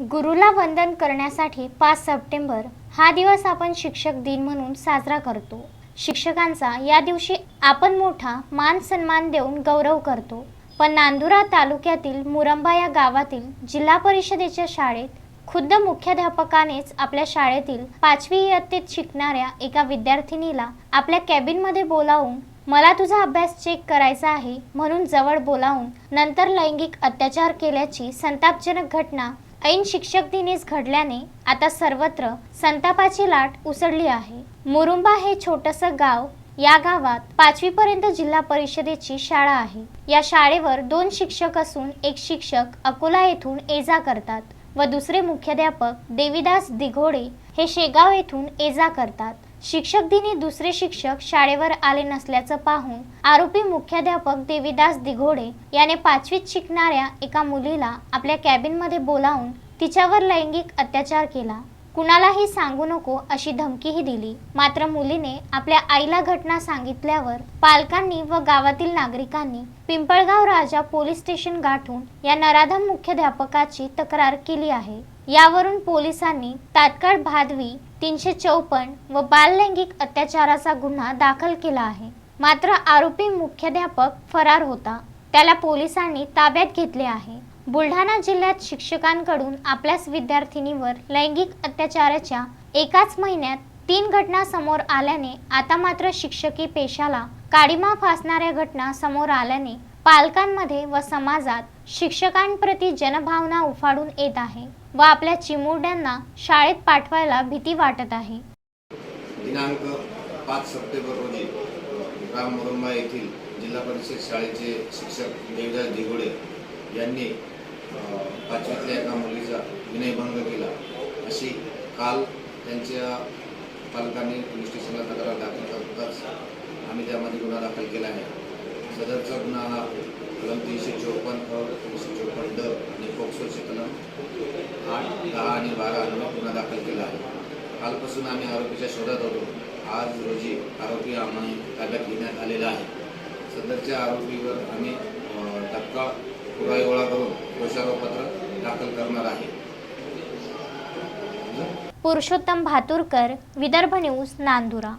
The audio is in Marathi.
गुरुला वंदन करण्यासाठी पाच सप्टेंबर हा दिवस आपण शिक्षक दिन म्हणून साजरा करतो. शिक्षकांचा या दिवशी आपण मोठा मान सन्मान देऊन गौरव करतो. पण नांदुरा तालुक्यातील मुरंबा या गावातील जिल्हा परिषदेच्या शाळेत खुद्द मुख्याध्यापकानेच आपल्या शाळेतील पाचवी इयत्तेत शिकणाऱ्या एका विद्यार्थिनीला आपल्या कॅबिनमध्ये बोलावून मला तुझा अभ्यास चेक करायचा आहे म्हणून जवळ बोलावून नंतर लैंगिक अत्याचार केल्याची संतापजनक घटना ऐन शिक्षक दिनीच घडल्याने आता सर्वत्र संतापाची लाट उसळली आहे. मुरुंबा हे छोटंसं गाव या गावात पाचवी पर्यंत जिल्हा परिषदेची शाळा आहे. या शाळेवर दोन शिक्षक असून एक शिक्षक अकोला येथून ये जा करतात व दुसरे मुख्याध्यापक देविदास दिघोडे हे शेगाव येथून ये जा करतात. शिक्षक दिनी दुसरे शिक्षक शाळेवर आले नसल्याचं पाहून आरोपी मुख्याध्यापक देवीदास दिघोडे याने पाचवीत शिकणाऱ्या एका मुलीला आपल्या कॅबिनमध्ये बोलावून तिच्यावर लैंगिक अत्याचार केला. कुणालाही सांगू नको अशी धमकीही दिली. मात्र मुलीने आपल्या आईला घटना सांगितल्यावर पालकांनी व गावातील नागरिकांनी पिंपळगाव राजा पोलीस स्टेशन गाठून या नराधम मुख्याध्यापकाची तक्रार केली आहे. यावरून पोलिसांनी तात्काळ भादवी तीनशे चौपन्न व बाललैंगिक अत्याचाराचा गुन्हा दाखल केला आहे. मात्र आरोपी मुख्याध्यापक फरार होता. त्याला पोलिसांनी ताब्यात घेतले आहे. बुलढाणा जिल्ह्यात शिक्षकांकडून आपल्याच विद्यार्थिनीवर लैंगिक अत्याचाराच्या एकाच महिन्यात तीन घटना समोर आल्याने आता मात्र शिक्षकी पेशाला काडीमा फासणाऱ्या घटना समोर आल्याने पालकांमध्ये व समाजात शिक्षकांप्रती जनभावना उफाडून येत आहे व आपल्या चिमुरड्यांना शाळेत पाठवायला भीती वाटत आहे. दिनांक पाच सप्टेंबर रोजी राम मुरुंबा येथील जिल्हा परिषद शाळेचे शिक्षक देवदास दिघोडे यांनी पाचवीतल्या एका मुलीचा विनयभंग केला. अशी काल त्यांच्या पालकांनी पोलीस स्टेशनला तक्रार दाखल करताच आम्ही त्यामध्ये गुन्हा दाखल केला आहे. सदरचा गुन्हा हा कलम तीनशे चोपन्न अ तीनशे चोपन्न ड आणि पोक्सोचे कलम आठ दहा आणि बारा अनुभव गुन्हा दाखल केला आहे. कालपासून आम्ही आरोपीच्या शोधात होतो आज रोजी आरोपी आम्ही ताब्यात घेण्यात आलेला आहे. सदरच्या आरोपीवर आम्ही तत्काळ पुराई गोळा करून दोषारोपपत्र दाखल करणार आहे. पुरुषोत्तम भातुरकर विदर्भ न्यूज नांदुरा.